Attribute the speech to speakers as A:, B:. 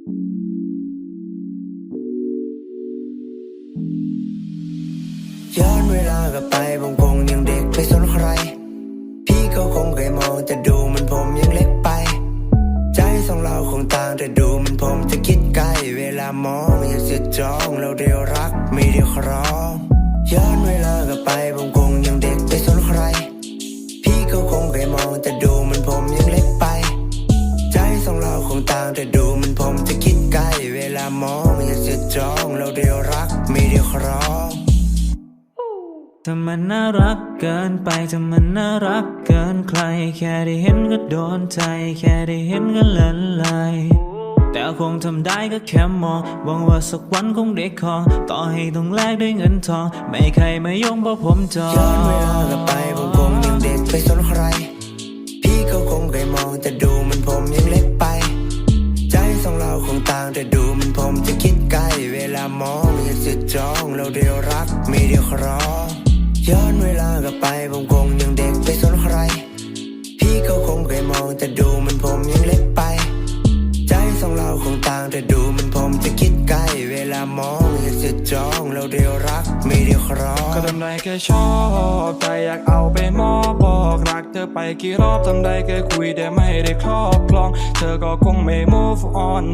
A: ย้อนเวลากลับไปผมคงยังเด็กไม่สนใคร พี่ก็คงเคยมองแต่ดูมันผมยังเล็กไป ใจสองเราคงต่างแต่ดูมันผมจะคิดไกล เวลามองอย่าเสียจ้องเราเดียวรักไม่เดียวครองย้อนเวลากลับไปผมคงยังเด็กไม่สนใคร พี่ก็คงเคยมองแต่ดูมันผมยังเล็กไป ใจสองเราคงต่างแต่ดูมัน จะคิดไกลเวลามองอย่าเสียจองเราเดียวรักไม่เดียวครอง
B: ถ้ามันน่ารักเกินไปถ้ามันน่ารักเกินใคร แค่ได้เห็นก็โดนใจ แค่ได้เห็นก็เลินไหลแต่คงทำได้ก็แค่มองหวังว่าสักวันคงได้คองต่อให้ต้องแลกด้วยเงินทอง ไม่ใครมายงเพราะผมจอง
A: ย้อนเวลากลับไปผมคงยังเด็กไม่สนใคร พี่ก็คงเคยมองแต่ดู แต่ดูมันผมจะคิดไกล เวลามองอย่าเสียจองเราเดียวรักไม่เดียวครอย้อนเวลากลับไปผมคงยังเด็กไม่สนใคร พี่ก็คงเคยมองแต่ดูมันผมยังเล็กไป ใจสองเราคงต่างแต่ดูมันผมจะคิดไกล เวลามองอย่าเสียจองเราเดียวรักไม่เดียวครอ
C: ก็ทำได้แค่ชอบใจอยากเอาไปมอบบอกรักเธอไปกี่รอบทำได้แค่คุยแต่ไม่ได้ครอบครอง เธอก็คงไม่ move on